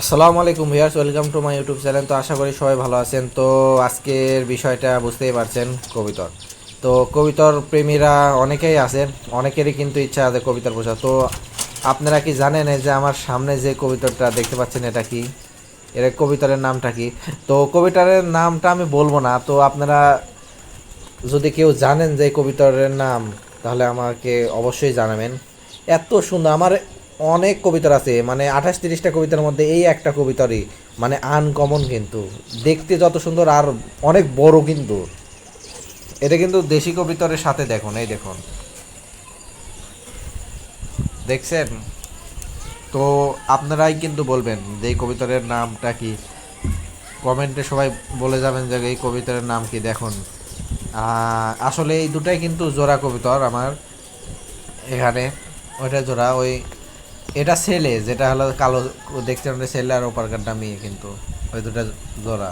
আসসালামু আলাইকুম viewers, welcome to my YouTube channel. তো আশা করি সবাই ভালো আছেন। তো আজকের বিষয়টা বুঝতেই পারছেন, কবিতর। তো কবিতর প্রেমীরা অনেকেই আছেন অনেকেরই কিন্তু ইচ্ছা আছে কবিতার বোঝা তো আপনারা কি জানেন যে আমার সামনে যে কবিতরটা দেখতে পাচ্ছেন, এটা কি? এর কবিতরের নামটা কি? তো কবিতরের নামটা আমি বলব না। তো আপনারা যদি কেউ জানেন যে কবিতরের নাম, তাহলে আমাকে অবশ্যই জানাবেন। এত সুন্দর, আমার অনেক কবিতার আছে মানে আঠাশ তিরিশটা কবিতার মধ্যে এই একটা কবিতারই মানে আনকমন কিন্তু। দেখতে যত সুন্দর আর অনেক বড় কিন্তু। এটা কিন্তু দেশি কবিতরের সাথে দেখুন, এই দেখুন। দেখছেন? তো আপনারাই কিন্তু বলবেন যে এই কবিতরের নামটা কি? কমেন্টে সবাই বলে যাবেন যে এই কবিতার নাম কি, দেখুন। আসলে এই দুটাই কিন্তু জোড়া কবিতর আমার এখানে। ওইটা জোড়া, ওই এটা ছেলে, যেটা হলো কালো দেখতে আমরা ছেলে আর ওপার কাটটা মেয়ে কিন্তু। ওই দুটা জোড়া।